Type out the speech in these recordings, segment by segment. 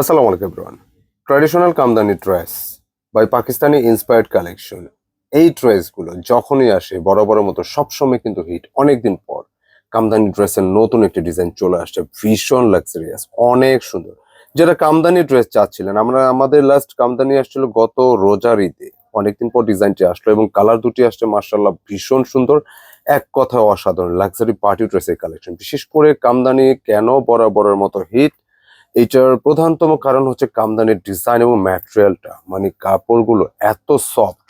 আসসালামু আলাইকুম everyone traditional kamdani dress by Pakistani inspired collection এই ড্রেসগুলো যখনই আসে বড় বড় মতো সবসময় কিন্তু হিট অনেকদিন পর কামদানি ড্রেসের নতুন একটি ডিজাইন চলে আসছে, ভীষণ লাক্সারিয়াস অনেক সুন্দর। যেটা কামদানি ড্রেস চাচ্ছিলেন, আমরা, আমাদের লাস্ট কামদানি আসছিল গত রোজার ঈদে। অনেকদিন পর ডিজাইনটি আসলো এবং কালার দুটি আসছে মার্শাল্লাহ ভীষণ সুন্দর। এক কথা অসাধারণ লাক্সারি পার্টি ড্রেসের কালেকশন বিশেষ করে কামদানি কেন বরাবরের মতো হিট এইটার প্রধানতম কারণ হচ্ছে কামদানির ডিজাইন এবং ম্যাটেরিয়ালটা মানে কাপড়গুলো এত সফট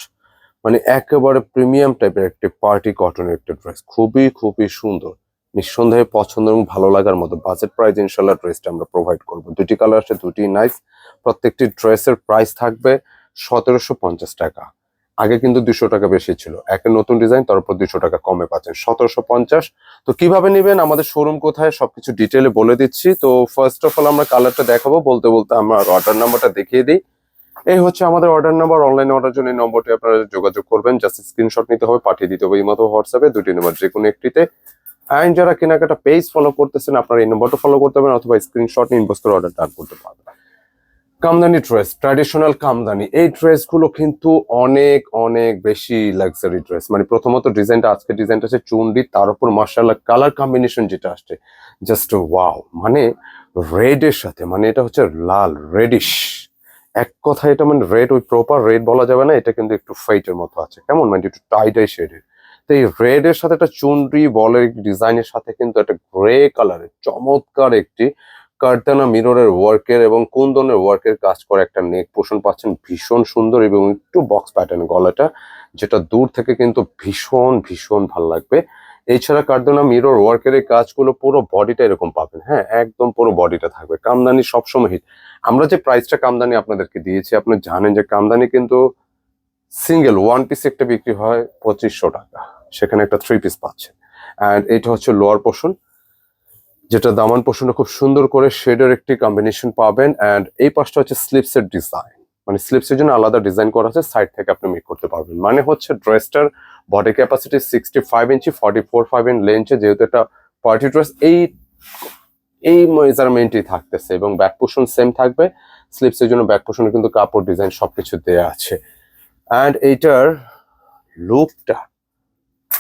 মানে একেবারে প্রিমিয়াম টাইপের একটি পার্টি কটনের একটা ড্রেস খুবই খুবই সুন্দর। নিঃসন্দেহে পছন্দ এবং ভালো লাগার মতো। বাজেট প্রাইস ইনশাল্লাহ ড্রেসটা আমরা প্রোভাইড করব। দুটি কালার আছে দুটি নাইস প্রত্যেকটি ড্রেসের প্রাইস থাকবে সতেরোশো পঞ্চাশ টাকা। আগে কিন্তু দুশো টাকা বেশি ছিল। একটা নতুন ডিজাইন তারপর দুশো টাকা কমে পাচ্ছেন। সতেরোশো পঞ্চাশ। তো কীভাবে নেবেন? আমাদের শোরুম কোথায়? সবকিছু ডিটেলে বলে দিচ্ছি। তো ফার্স্ট অফ অল আমরা কালারটা দেখাবো। বলতে বলতে আমার অর্ডার নাম্বারটা দেখিয়ে দিই। এই হচ্ছে আমাদের অর্ডার নাম্বার অনলাইন অর্ডার জন্য এই নম্বরটি আপনারা যোগাযোগ করবেন। জাস্ট স্ক্রিনশট নিতে হবে, পাঠিয়ে দিতে হবে এই মতো হোয়াটসঅ্যাপে দুটি নম্বর যে কোনো একটিতে। অ্যান্ড যারা কেনাকাটা পেজ ফলো করতেছেন, আপনারা এই নম্বরটা ফলো করতে পারেন অথবা স্ক্রিনশট নিয়ে ইনবক্স অর্ডার ডান করতে পারবেন। কামদানি ড্রেস ট্র্যাডিশনাল কামদানি, এই ড্রেসগুলো কিন্তু অনেক অনেক বেশি লাক্সারি ড্রেস মানে প্রথমত ডিজাইনটা আজকে ডিজাইনটা আছে চুন্ডি তার উপর মার্শাল্লাহ কালার কম্বিনেশন যেটা আসছে জাস্ট ওয়াও মানে রেড এর সাথে মানে এটা হচ্ছে লাল রেডিশ এক কথা এটা মানে রেড ওই প্রপার রেড বলা যাবে না, এটা কিন্তু একটু ফাইটের মতো আছে। কেমন? মানে একটু টাই টাই শেডের তো এই রেড এর সাথে একটা চুনরি, বলের ডিজাইনের সাথে কিন্তু একটা গ্রে কালারের চমৎকার একটি কার্তানা মিররের ওয়ার্কের এবং কোন ধরনের ওয়ার্কের কাজ করে একটা নেক পোষণ পাচ্ছেন। ভীষণ সুন্দর এবং একটু বক্স প্যাটার্ন গলাটা, যেটা দূর থেকে কিন্তু ভীষণ ভীষণ ভালো লাগবে। এছাড়া কার্দনা মিরর ওয়ার্কের এই কাজগুলো পুরো বডিটা এরকম পাবেন। হ্যাঁ একদম পুরো বডিটা থাকবে। কামদানি সবসময় হিট আমরা যে প্রাইসটা কামদানি আপনাদেরকে দিয়েছি, আপনি জানেন যে কামদানি কিন্তু সিঙ্গেল ওয়ান পিস একটা বিক্রি হয় পঁচিশশো টাকা। সেখানে একটা থ্রি পিস পাচ্ছেন। অ্যান্ড এটা হচ্ছে লোয়ার পোর্শন যেটা দামান পোর্শনে খুব সুন্দর করে শেডের একটি কম্বিনেশন পাবেন অ্যান্ড এই পাশটা হচ্ছে স্লিপসের ডিজাইন মানে স্লিপসের জন্য আলাদা ডিজাইন করা আছে সাইড থেকে আপনি মেক করতে পারবেন। মানে হচ্ছে ড্রেসটার body capacity sixty five inch forty four five in লেন্থে যেহেতু এটা পার্টি ড্রেস এই এই মেজারমেন্টই থাকতেছে এবং ব্যাক পোর্শন সেম থাকবে। স্লিপসের জন্য ব্যাক পোর্শনে কিন্তু কাপড় ডিজাইন সবকিছু দেওয়া আছে। অ্যান্ড এইটার লুকটা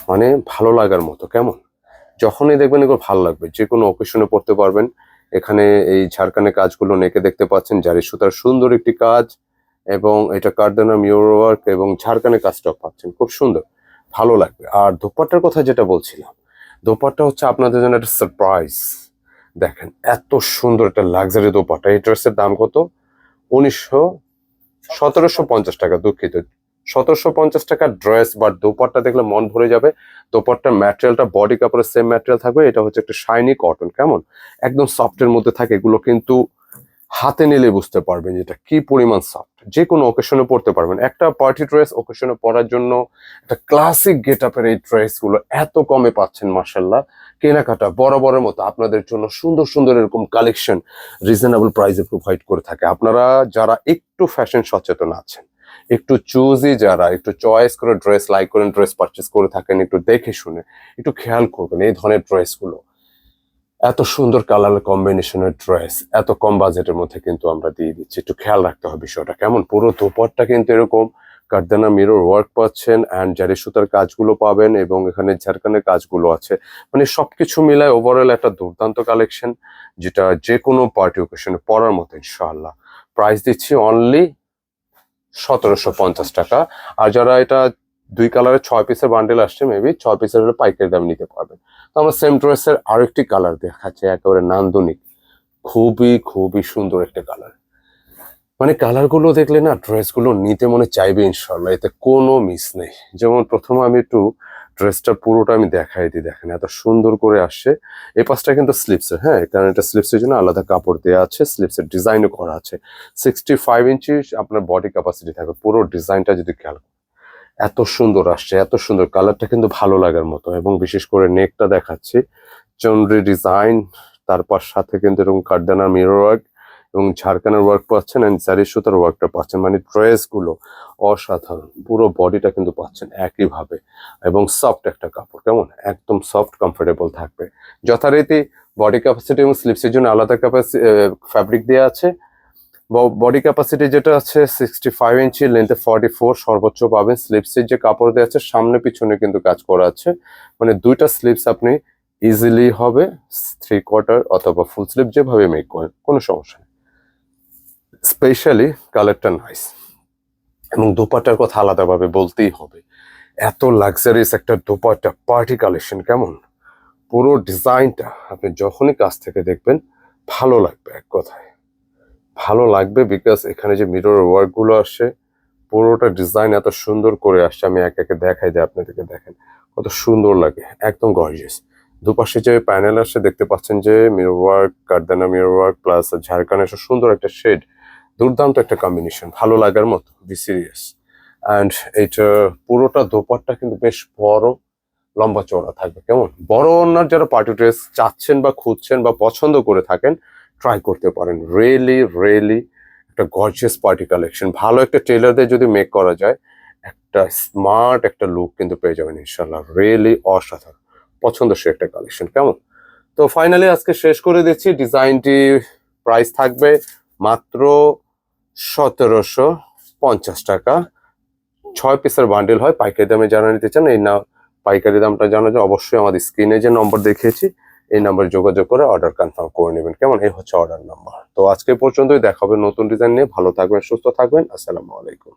মানে ভালো লাগার মতো, কেমন? যখনই দেখবেন এগুলো ভালো লাগবে, যে কোনো অকেশনে পড়তে পারবেন। এখানে এই ঝাড়খানে কাজগুলো নেকে দেখতে পাচ্ছেন, জারি সুতার সুন্দর একটি কাজ এবং এটা কার্দানা মিউর ওয়ার্ক এবং ঝাড়খানে কাজটাও পাচ্ছেন, খুব সুন্দর, ভালো লাগবে। আর দোপাট্টার কথা যেটা বলছিলাম, দোপাট্টা হচ্ছে আপনাদের জন্য একটা সারপ্রাইজ দেখেন, এত সুন্দর একটা লাক্সারি দোপাট্টা, এই ড্রেসের দাম কত? উনিশশো সতেরোশো পঞ্চাশ টাকা দুঃখিত সতেরোশো পঞ্চাশ টাকা ড্রেস বা দোপাট্টা দেখলে মন ভরে যাবে। দোপাট্টার ম্যাটেরিয়ালটা বডি কাপড়ের সেম ম্যাটেরিয়াল থাকবে। এটা হচ্ছে একটা শাইনি কটন কেমন? একদম সফটের মধ্যে থাকে। এগুলো কিন্তু হাতে নিলে বুঝতে পারবেন যেটা কি পরিমাণ সফট যে কোনো ওকেশনে পড়তে পারবেন। একটা পার্টি ড্রেস ওকেশনে পরার জন্য একটা ক্লাসিক গেট আপের এই ড্রেসগুলো এত কমে পাচ্ছেন মার্শাল্লাহ কেনাকাটা বরাবরের মতো আপনাদের জন্য সুন্দর সুন্দর এরকম কালেকশন রিজনেবল প্রাইসে প্রোভাইড করে থাকে। আপনারা যারা একটু ফ্যাশন সচেতন আছেন একটু চুজি যারা, একটু চয়েস করে ড্রেস লাইক করেন ড্রেস পারচেস করে থাকেন, একটু দেখে শুনে, একটু খেয়াল করবেন এই ধরনের ড্রেসগুলো এত সুন্দর কালার কম্বিনেশনের ড্রেস এত কম বাজেটের মধ্যে কিন্তু আমরা দিয়ে দিচ্ছি। একটু খেয়াল রাখতে হবে বিষয়টা। কেমন? পুরো দোপারটা কিন্তু এরকম কার্দানা মিরর ওয়ার্ক পাচ্ছেন অ্যান্ড জারি সুতার কাজগুলো পাবেন এবং এখানে ঝাড়খানের কাজগুলো আছে। মানে সবকিছু মিলায় ওভারঅল একটা দুর্দান্ত কালেকশন যেটা যে কোনো পার্টি ওকেশনে পরার মতো ইনশাআল্লাহ। প্রাইস দিচ্ছি অনলি সতেরোশো পঞ্চাশ টাকা। আর যারা এটা দুই কালারের ছয় পিসের বান্ডেল আসছে মেবি ছয় পিসের পাইকারি দাম নিতে পারবেন। তো আমরা সেম ড্রেসের আরেকটি কালার দেখাচ্ছে, একেবারে নান্দনিক। খুবই খুবই সুন্দর একটা কালার মানে কালারগুলো দেখলে না ড্রেসগুলো নিতে মনে চাইবে ইনশাল্লাহ এতে কোনো মিস নেই। যেমন প্রথমে আমি একটু ড্রেসটা পুরোটা আমি দেখাই দিই, দেখেন, এত সুন্দর করে আসছে এই পাশটা কিন্তু স্লিপসের হ্যাঁ কারণ এটা স্লিপসের জন্য আলাদা কাপড় দেওয়া আছে স্লিপসের ডিজাইনও করা আছে। সিক্সটি ফাইভ ইঞ্চি আপনার বডি ক্যাপাসিটি থাকবে, পুরো ডিজাইনটা যদি খেয়াল এত সুন্দর আসছে, এত সুন্দর, কালারটা কিন্তু ভালো লাগার মতো। এবং বিশেষ করে নেকটা দেখাচ্ছি, চন্দ্রি ডিজাইন তারপর সাথে কিন্তু এরকম কার্দানার মিরর ওয়ার্ক এবং ঝাড়খানের ওয়ার্ক পাচ্ছেন অ্যান্ড জারি সুতার ওয়ার্কটা পাচ্ছেন। মানে ড্রেসগুলো অসাধারণ। পুরো বডিটা কিন্তু পাচ্ছেন একইভাবে। এবং সফট একটা কাপড়, কেমন? একদম সফট কমফোর্টেবল থাকবে। যথারীতি বডি ক্যাপাসিটি এবং স্লিপসের জন্য আলাদা ক্যাপাসিটি ফ্যাব্রিক দেওয়া আছে। বডি ক্যাপাসিটি যেটা আছে সিক্সটি ফাইভ ইঞ্চি লেন্থে ফর্টি ফোর সর্বোচ্চ পাবেন। স্লিপসের যে কাপড় দেওয়া আছে, সামনে পিছনে কিন্তু কাজ করা আছে। মানে দুইটা স্লিপস আপনি ইজিলি হবে থ্রি কোয়ার্টার অথবা ফুল স্লিপ যেভাবে মেক করেন, কোনো সমস্যা নেই। স্পেশালি কালারটা নাইস এবং দোপাটার কথা আলাদাভাবে বলতেই হবে। এত লাক্সারিয়াস একটা দোপাট্টা পার্টি কালেকশন কেমন? পুরো ডিজাইনটা আপনি যখনই কাছ থেকে দেখবেন, ভালো লাগবে এক কথায়। ভালো লাগবে বিকজ এখানে যে মিরর ওয়ার্কগুলো আসে, পুরোটা ডিজাইন এত সুন্দর করে আসছে, আমি এক একে দেখাই যে আপনাদেরকে দেখেন। কত সুন্দর লাগে, একদম গর্জিয়াস দুপাশে যে প্যানেল আসছে দেখতে পাচ্ছেন যে মিরর ওয়ার্ক কারদানা মিরর ওয়ার্ক প্লাস ঝাড়খান সুন্দর একটা শেড দুর্দান্ত একটা কম্বিনেশন ভালো লাগার মতো বি সিরিয়াস অ্যান্ড এইটা পুরোটা দোপাট্টা কিন্তু বেশ বড়, লম্বা চওড়া থাকবে। কেমন? বড় ওনার যারা পার্টি ড্রেস চাচ্ছেন বা খুঁজছেন বা পছন্দ করে থাকেন ট্রাই করতে পারেন। রিয়েলি রিয়েলি একটা গর্জিয়াস পার্টি কালেকশন ভালো একটা টেলারদের যদি মেক করা যায়, একটা স্মার্ট একটা লুক কিন্তু পেয়ে যাবেন ইনশাল্লাহ রিয়েলি অসাধারণ। পছন্দসই একটা কালেকশন কেমন? তো ফাইনালি আজকে শেষ করে দিচ্ছি। ডিজাইনটি প্রাইস থাকবে মাত্র সতেরোশো পঞ্চাশ টাকা। ছয় পিসের বান্ডেল হয়, পাইকারি দামে জানা নিতে চান, এই না পাইকারি দামটা জানা যায় অবশ্যই আমাদের স্ক্রিনে যে নম্বর দেখিয়েছি, এই নাম্বারে যোগাযোগ করে অর্ডার কনফার্ম করে নেবেন। কেমন? এই হচ্ছে অর্ডার নাম্বার তো আজকে পর্যন্তই দেখা হবে নতুন ডিজাইন নিয়ে। ভালো থাকবেন, সুস্থ থাকবেন। আসসালামু আলাইকুম।